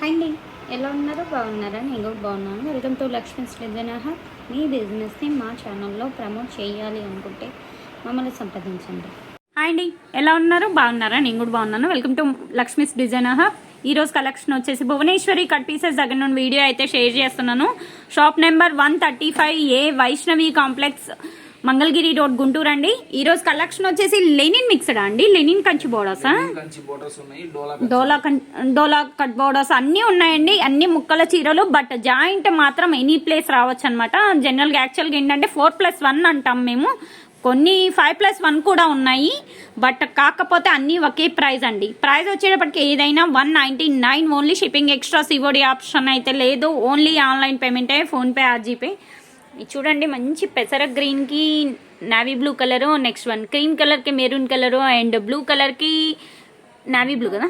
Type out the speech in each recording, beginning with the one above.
Hi అండి. ఎలా ఉన్నారు? బాగున్నారా? నేను కూడా బాగున్నాను. Welcome to Lakshmi Srujana. మీ బిజినెస్ని మా ఛానల్లో ప్రమోట్ చేయాలి అనుకుంటే మమ్మల్ని సంప్రదించండి. హాయ్ అండి. ఎలా ఉన్నారు? బాగున్నారా? నేను కూడా బాగున్నాను. Welcome to Lakshmi's design hub ఈ రోజు కలెక్షన్ వచ్చేసి భువనేశ్వరి కట్ పీసెస్ దగ్గర నుండి వీడియో అయితే షేర్ చేస్తున్నాను. Shop number one thirty five A Vaishnavi complex Mangalagiri road Guntur అండి. ఈ రోజు కలెక్షన్ వచ్చేసి లెనిన్ మిక్స్డ్ అండి? లెనిన్ కంచి బోర్డర్సా ఉన్నాయి డోలా డోలా కట్ బోర్డర్స్ అన్నీ ఉన్నాయండి. అన్ని ముక్కల చీరలు బట్ జాయింట్ మాత్రం ఎనీ ప్లేస్ రావచ్చు అనమాట జనరల్గా యాక్చువల్గా ఏంటంటే ఫోర్ ప్లస్ వన్ అంటాం మేము. కొన్ని ఫైవ్ ప్లస్ వన్ కూడా ఉన్నాయి. బట్ కాకపోతే అన్నీ ఒకే ప్రైస్ అండి. ప్రైస్ వచ్చేటప్పటికి ఏదైనా one ninety nine only shipping extra COD option అయితే లేదు. ఓన్లీ ఆన్లైన్ పేమెంటే ఫోన్పే ఆర్జీపే ఇది చూడండి మంచి పెసర గ్రీన్కి navy blue colour next one cream కలర్కి మెరూన్ కలరు అండ్ బ్లూ కలర్కి నావీ బ్లూ కదా?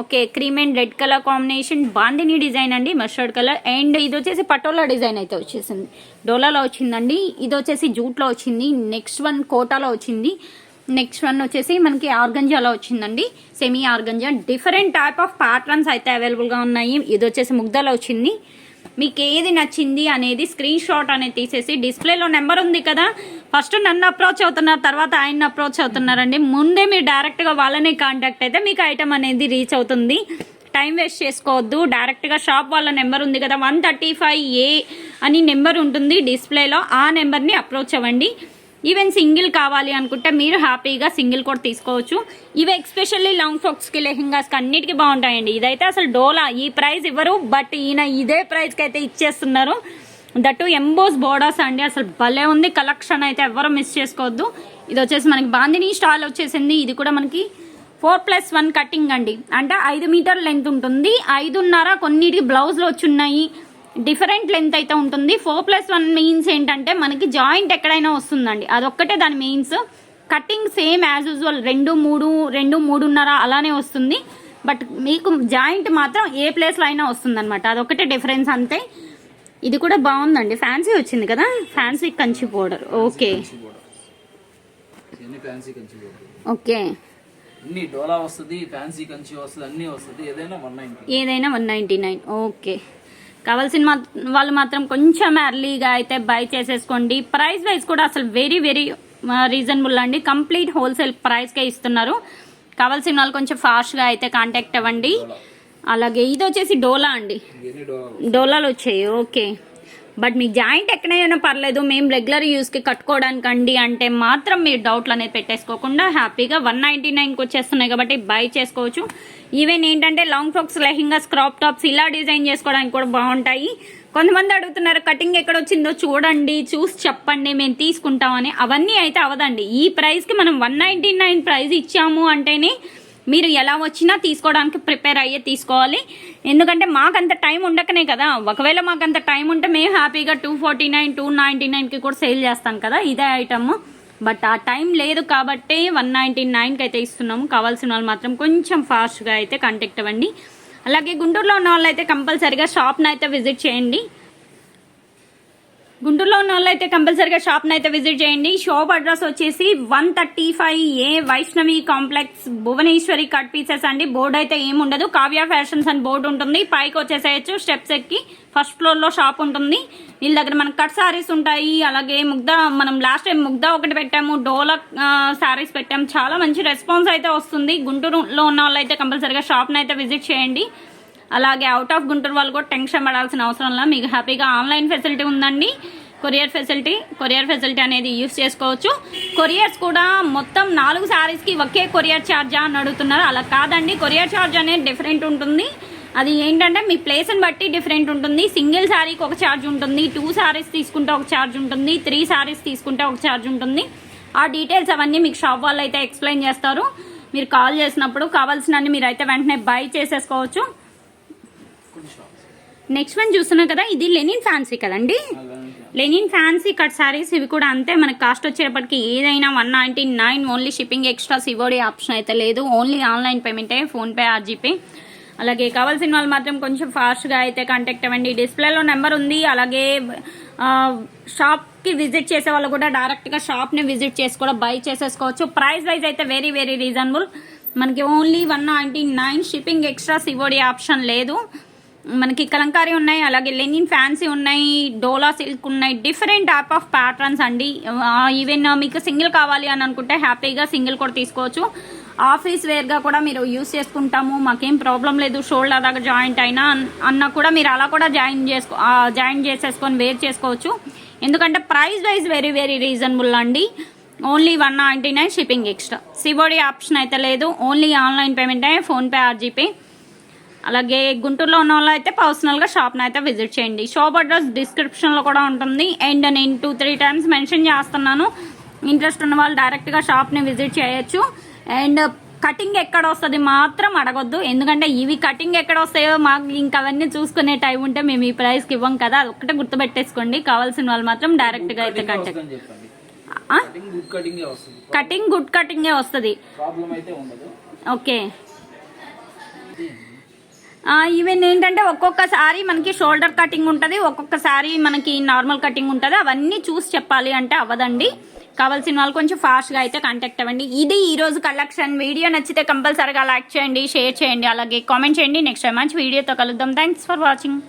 Okay cream and red colour combination bandhani design అండి మస్టర్డ్ కలర్ అండ్ ఇది వచ్చేసి పటోలా డిజైన్ అయితే వచ్చేసింది. డోలాలో వచ్చిందండి ఇది వచ్చేసి జూట్లో వచ్చింది నెక్స్ట్ వన్ కోటాలో వచ్చింది. నెక్స్ట్ వన్ వచ్చేసి మనకి ఆర్గంజాలో వచ్చిందండి semi organza different type of patterns అయితే అవైలబుల్గా ఉన్నాయి. ఇది వచ్చేసి ముగ్ధలో వచ్చింది. మీకు ఏది నచ్చింది అనేది స్క్రీన్ షాట్ అనేది తీసేసి డిస్ప్లేలో నెంబర్ ఉంది కదా. ఫస్ట్ నన్ను అప్రోచ్ అవుతున్నారు తర్వాత ఆయన అప్రోచ్ అవుతున్నారండి. ముందే మీరు డైరెక్ట్గా వాళ్ళనే కాంటాక్ట్ అయితే మీకు ఐటమ్ అనేది రీచ్ అవుతుంది. టైం వేస్ట్ చేసుకోవద్దు. డైరెక్ట్గా షాప్ వాళ్ళ నెంబర్ ఉంది కదా వన్ థర్టీ ఫైవ్ ఏ అని నెంబర్ ఉంటుంది డిస్ప్లేలో. ఆ నెంబర్ని అప్రోచ్ అవ్వండి. ఈవెన్ సింగిల్ కావాలి అనుకుంటే మీరు హ్యాపీగా సింగిల్ కూడా తీసుకోవచ్చు. ఇవి ఎక్స్పెషల్లీ లాంగ్ ఫ్రాక్స్కి లెహింగాస్కి అన్నిటికీ బాగుంటాయండి. ఇదైతే అసలు డోలా. ఈ ప్రైస్ ఇవ్వరు బట్ ఈయన ఇదే ప్రైస్కి అయితే ఇచ్చేస్తున్నారు. దట్టు ఎంబోస్ బోర్డర్స్ అండి అసలు భలే ఉంది. కలెక్షన్ అయితే ఎవరు మిస్ చేసుకోవద్దు. ఇది వచ్చేసి మనకి బాందిని స్టాల్ వచ్చేసింది. ఇది కూడా మనకి ఫోర్ ప్లస్ వన్ కటింగ్ అండి. అంటే ఐదు మీటర్ లెంత్ ఉంటుంది. ఐదున్నర కొన్నిటికి బ్లౌజ్లు వచ్చి ఉన్నాయి డిఫరెంట్ లెంత్ అయితే ఉంటుంది. ఫోర్ ప్లస్ వన్ మీన్స్ ఏంటంటే మనకి జాయింట్ ఎక్కడైనా వస్తుందండి. అదొక్కటే దాని means. Cutting same as usual. రెండు మూడు రెండు మూడున్నర అలానే వస్తుంది. బట్ మీకు జాయింట్ మాత్రం ఏ ప్లేస్లో అయినా వస్తుందన్నమాట. అదొక్కటే డిఫరెన్స్ అంతే. ఇది కూడా బాగుందండి. ఫ్యాన్సీ వచ్చింది కదా? Fancy Kanchi powder okay. Okay. అన్ని డోలా వస్తుంది ఫ్యాన్సీ కంచి వస్తుంది అన్ని వస్తుంది. ఏదైనా వన్ నైన్టీ ఏదైనా వన్ నైంటీ నైన్. ఓకే. కావాల్సిన వాళ్ళు మాత్రం కొంచెం ఎర్లీగా అయితే బై చేసేసుకోండి. ప్రైస్ వైజ్ కూడా అసలు వెరీ వెరీ రీజనబుల్ అండి. కంప్లీట్ హోల్సేల్ ప్రైస్కే ఇస్తున్నారు. కావాల్సిన వాళ్ళు కొంచెం ఫాస్ట్గా అయితే కాంటాక్ట్ అవ్వండి. అలాగే ఇది వచ్చేసి డోలా అండి. డోలాలు వచ్చాయి. ఓకే బట్ మీకు జాయింట్ ఎక్కడైనా పర్లేదు మేము రెగ్యులర్ యూస్కి కట్టుకోవడానికండి అంటే మాత్రం మీరు డౌట్లు అనేది పెట్టేసుకోకుండా హ్యాపీగా వన్ నైంటీ నైన్కి వచ్చేస్తున్నాయి కాబట్టి బై చేసుకోవచ్చు. ఈవెన్ ఏంటంటే long frocks lehengas crop tops ఇలా డిజైన్ చేసుకోవడానికి కూడా బాగుంటాయి. కొంతమంది అడుగుతున్నారు కటింగ్ ఎక్కడ వచ్చిందో చూడండి చూసి చెప్పండి మేము తీసుకుంటామని అవన్నీ అయితే అవదండి. ఈ ప్రైస్కి మనం వన్ నైంటీ నైన్ ప్రైస్ ఇచ్చాము అంటేనే మీరు ఎలా వచ్చినా తీసుకోవడానికి ప్రిపేర్ అయ్యే తీసుకోవాలి. ఎందుకంటే మాకంత టైం ఉండకనే కదా. ఒకవేళ మాకంత టైం ఉంటే మేము హ్యాపీగా two forty nine two ninety నైన్కి కూడా సేల్ చేస్తాం కదా ఇదే ఐటమ్. బట్ ఆ టైం లేదు కాబట్టి వన్ నైంటీ నైన్కి అయితే ఇస్తున్నాము. కావాల్సిన వాళ్ళు మాత్రం కొంచెం ఫాస్ట్గా అయితే కాంటాక్ట్ అవ్వండి. అలాగే గుంటూరులో ఉన్న వాళ్ళు అయితే కంపల్సరిగా షాప్ని అయితే విజిట్ చేయండి. గుంటూరులో ఉన్న వాళ్ళు అయితే కంపల్సరీగా షాప్ని అయితే విజిట్ చేయండి. షాప్ అడ్రస్ వచ్చేసి one thirty five A Vaishnavi complex Bhuvaneswari cut pieces అండి. బోర్డు అయితే ఏముండదు. కావ్య ఫ్యాషన్స్ అని బోర్డు ఉంటుంది. పైకి వచ్చేసేయచ్చు. స్టెప్స్ ఎక్కి ఫస్ట్ ఫ్లోర్లో షాప్ ఉంటుంది. వీళ్ళ దగ్గర మనకు కట్ సారీస్ ఉంటాయి. అలాగే ముగ్ధ మనం లాస్ట్ టైం ముగ్ధ ఒకటి పెట్టాము. డోలా శారీస్ పెట్టాము. చాలా మంచి రెస్పాన్స్ అయితే వస్తుంది. గుంటూరులో ఉన్న వాళ్ళు అయితే కంపల్సరీగా షాప్ని అయితే విజిట్ చేయండి. అలాగే అవుట్ ఆఫ్ గుంటూరు వాళ్ళు కూడా టెన్షన్ పడాల్సిన అవసరం లేదు. మీకు హ్యాపీగా ఆన్లైన్ ఫెసిలిటీ ఉందండి. కొరియర్ ఫెసిలిటీ కొరియర్ ఫెసిలిటీ అనేది యూస్ చేసుకోవచ్చు. కొరియర్స్ కూడా మొత్తం నాలుగు శారీస్కి ఒకే కొరియర్ ఛార్జా అని అడుగుతున్నారు. అలా కాదండి. కొరియర్ ఛార్జ్ అనేది డిఫరెంట్ ఉంటుంది. అది ఏంటంటే మీ ప్లేస్ని బట్టి డిఫరెంట్ ఉంటుంది. సింగిల్ శారీకి ఒక ఛార్జ్ ఉంటుంది. టూ శారీస్ తీసుకుంటే ఒక ఛార్జ్ ఉంటుంది. త్రీ శారీస్ తీసుకుంటే ఒక ఛార్జ్ ఉంటుంది. ఆ డీటెయిల్స్ అవన్నీ మీకు షాప్ వాళ్ళు అయితే ఎక్స్ప్లెయిన్ చేస్తారు. మీరు కాల్ చేసినప్పుడు కావాల్సినన్ని మీరు అయితే వెంటనే బై చేసేసుకోవచ్చు. నెక్స్ట్ వన్ చూస్తున్నాం కదా ఇది లెనిన్ ఫ్యాన్సీ కదండి? లెనిన్ ఫ్యాన్సీ కట్ సారీస్ ఇవి కూడా అంతే మనకి కాస్ట్ వచ్చేటప్పటికి ఏదైనా one ninety nine only shipping extra COD option అయితే లేదు. ఓన్లీ ఆన్లైన్ పేమెంటే ఫోన్పే ఆర్జీపే అలాగే కావాల్సిన వాళ్ళు మాత్రం కొంచెం ఫాస్ట్గా అయితే కాంటాక్ట్ అవ్వండి. డిస్ప్లేలో నెంబర్ ఉంది అలాగే షాప్కి విజిట్ చేసే వాళ్ళు కూడా డైరెక్ట్గా షాప్ని విజిట్ చేసి కూడా బై చేసేసుకోవచ్చు. ప్రైస్ వైజ్ అయితే వెరీ వెరీ రీజనబుల్ మనకి only one ninety nine shipping extra COD option లేదు. మనకి కలంకారీ ఉన్నాయి అలాగే లెనిన్ ఫ్యాన్సీ ఉన్నాయి డోలా సిల్క్ ఉన్నాయి డిఫరెంట్ టైప్ ఆఫ్ ప్యాటర్న్స్ అండి. ఈవెన్ మీకు సింగిల్ కావాలి అని అనుకుంటే హ్యాపీగా సింగిల్ కూడా తీసుకోవచ్చు. ఆఫీస్ వేర్గా కూడా మీరు యూస్ చేసుకుంటాము మాకేం ప్రాబ్లం లేదు షోల్డర్ దాకా జాయింట్ అయినా అన్న అన్నా కూడా మీరు అలా కూడా జాయిన్ చేసుకో జాయిన్ చేసేసుకొని వేర్ చేసుకోవచ్చు. ఎందుకంటే price wise very very reasonable అండి. Only one ninety nine shipping extra. COD option అయితే లేదు only online payment PhonePe or GPay అలాగే గుంటూరులో ఉన్న వాళ్ళు అయితే పర్సనల్గా షాప్ని అయితే విజిట్ చేయండి. షాప్ అడ్రస్ డిస్క్రిప్షన్లో కూడా ఉంటుంది. అండ్ నేను టూ త్రీ టైమ్స్ మెన్షన్ చేస్తున్నాను. ఇంట్రెస్ట్ ఉన్న వాళ్ళు డైరెక్ట్గా షాప్ని విజిట్ చేయొచ్చు. అండ్ కటింగ్ ఎక్కడ వస్తుంది మాత్రం అడగొద్దు. ఎందుకంటే ఇవి కటింగ్ ఎక్కడ వస్తాయో మాకు ఇంకా అవన్నీ చూసుకునే టైం ఉంటే మేము ఈ ప్రైస్కి ఇవ్వం కదా. అది ఒక్కటే గుర్తుపెట్టేసుకోండి. కావాల్సిన వాళ్ళు మాత్రం డైరెక్ట్గా అయితే ఆ? కటింగ్ గుడ్ కటింగే వస్తుంది. ఓకే ఈవెన్ ఏంటంటే ఒక్కొక్కసారి మనకి షోల్డర్ కటింగ్ ఉంటుంది ఒక్కొక్కసారి మనకి నార్మల్ కటింగ్ ఉంటుంది. అవన్నీ చూసి చెప్పాలి అంటే అవ్వదండి. కావాల్సిన వాళ్ళు కొంచెం ఫాస్ట్గా అయితే కాంటాక్ట్ అవ్వండి. ఇది ఈరోజు కలెక్షన్ వీడియో నచ్చితే కంపల్సరీగా లైక్ చేయండి షేర్ చేయండి అలాగే కామెంట్ చేయండి. నెక్స్ట్ టైం మంచి వీడియోతో కలుద్దాం. Thanks for watching